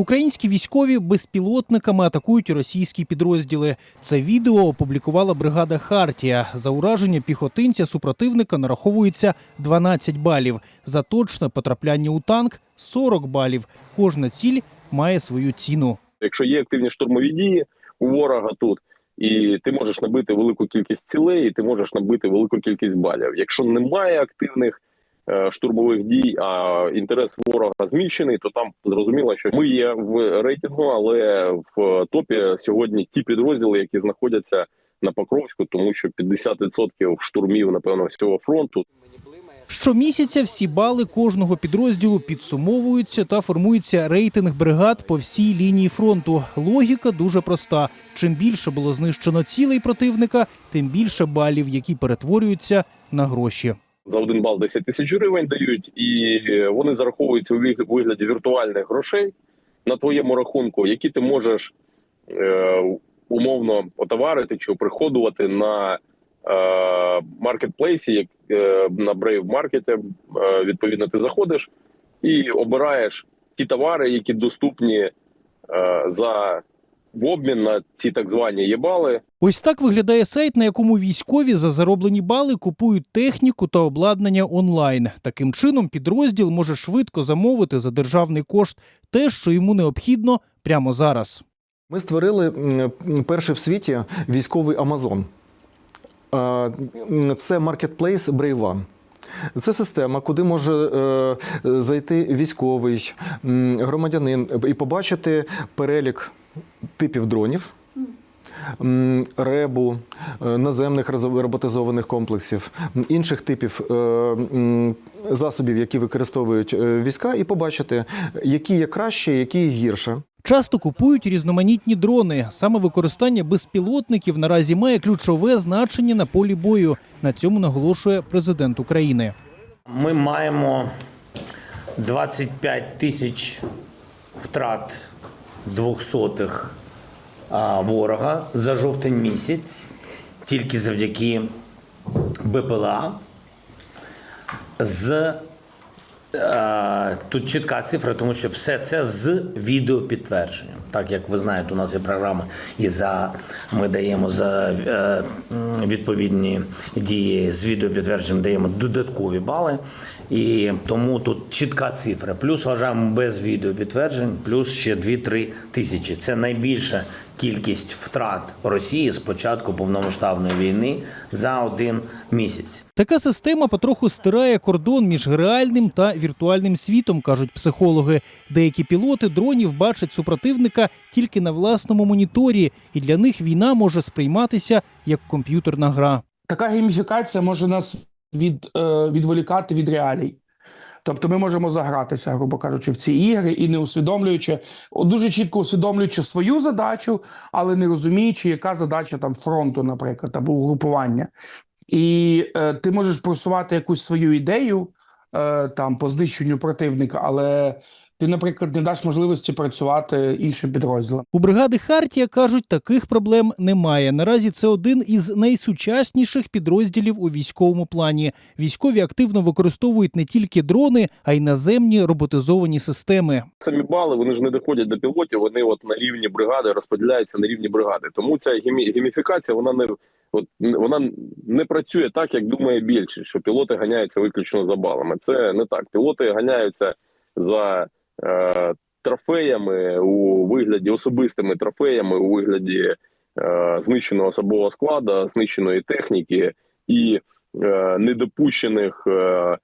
Українські військові безпілотниками атакують російські підрозділи. Це відео опублікувала бригада Хартія. За ураження піхотинця супротивника нараховується 12 балів. За точне потрапляння у танк 40 балів. Кожна ціль має свою ціну. Якщо є активні штурмові дії у ворога тут, і ти можеш набити велику кількість цілей, і ти можеш набити велику кількість балів. Якщо немає активних штурмових дій, а інтерес ворога зміщений, то там зрозуміло, що ми є в рейтингу, але в топі сьогодні ті підрозділи, які знаходяться на Покровську, тому що 50% штурмів, напевно, всього фронту Щомісяця всі бали кожного підрозділу підсумовуються та формується рейтинг бригад по всій лінії фронту. Логіка дуже проста: чим більше було знищено цілей противника, тим більше балів, які перетворюються на гроші. За один бал 10 тисяч гривень дають, і вони зараховуються у вигляді віртуальних грошей на твоєму рахунку, які ти можеш е, умовно отоварити чи оприходувати на е, маркетплейсі, як е, на Brave Market, е, Відповідно, ти заходиш і обираєш ті товари, які доступні е, за в обмін на ці так звані єбали. Ось так виглядає сайт, на якому військові за зароблені бали купують техніку та обладнання онлайн. Таким чином, підрозділ може швидко замовити за державний кошт те, що йому необхідно прямо зараз. Ми створили перший в світі військовий Амазон. Це маркетплейс One. Це система, куди може е, зайти військовий громадянин і побачити перелік типів дронів. Ребу, е, наземних роботизованих комплексів, інших типів е, засобів, які використовують е, війська, і побачити, які є краще, які є гірше. Часто купують різноманітні дрони. Саме використання безпілотників наразі має ключове значення на полі бою. На цьому наголошує президент України. Ми маємо 25 тисяч втрат двохсотих ворога за жовтень місяць, тільки завдяки БПЛА. З е, тут чітка цифра, тому що все це з відеопідтвердженням. Так як ви знаєте, у нас є програма, і за ми даємо за е, відповідні дії з відеопідтвердженням даємо додаткові бали. І тому тут чітка цифра. Плюс вважаємо без відеопідтверджень, плюс ще 2-3 тисячі. Це найбільша кількість втрат Росії з початку повномасштабної війни за один місяць. Така система потроху стирає кордон між реальним та віртуальним світом, кажуть психологи. Деякі пілоти дронів бачать супротивника тільки на власному моніторі, і для них війна може сприйматися як комп'ютерна гра. така гейміфікація може нас від, е, відволікати від реалій. Тобто ми можемо загратися, грубо кажучи, в ці ігри і не усвідомлюючи, дуже чітко усвідомлюючи свою задачу, але не розуміючи, яка задача там фронту, наприклад, або угрупування. І е, ти можеш просувати якусь свою ідею е, там по знищенню противника, але ти, наприклад, не даш можливості працювати іншим підрозділам. У бригади Хартія кажуть, таких проблем немає. Наразі це один із найсучасніших підрозділів у військовому плані. Військові активно використовують не тільки дрони, а й наземні роботизовані системи. самі бали вони ж не доходять до пілотів. Вони от на рівні бригади розподіляються на рівні бригади. Тому ця геміфікація вона не от вона не працює так, як думає більшість, що пілоти ганяються виключно за балами. Це не так. Пілоти ганяються за трофеями у вигляді особистими трофеями у вигляді е, знищеного особового складу, знищеної техніки і е, недопущених е, е,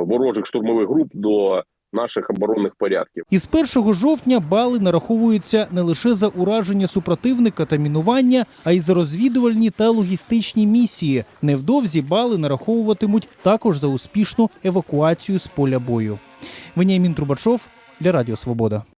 ворожих штурмових груп до наших оборонних порядків. Із 1 жовтня бали нараховуються не лише за ураження супротивника та мінування, а й за розвідувальні та логістичні місії. Невдовзі бали нараховуватимуть також за успішну евакуацію з поля бою. Веніамін Трубачов для Радіо Свобода.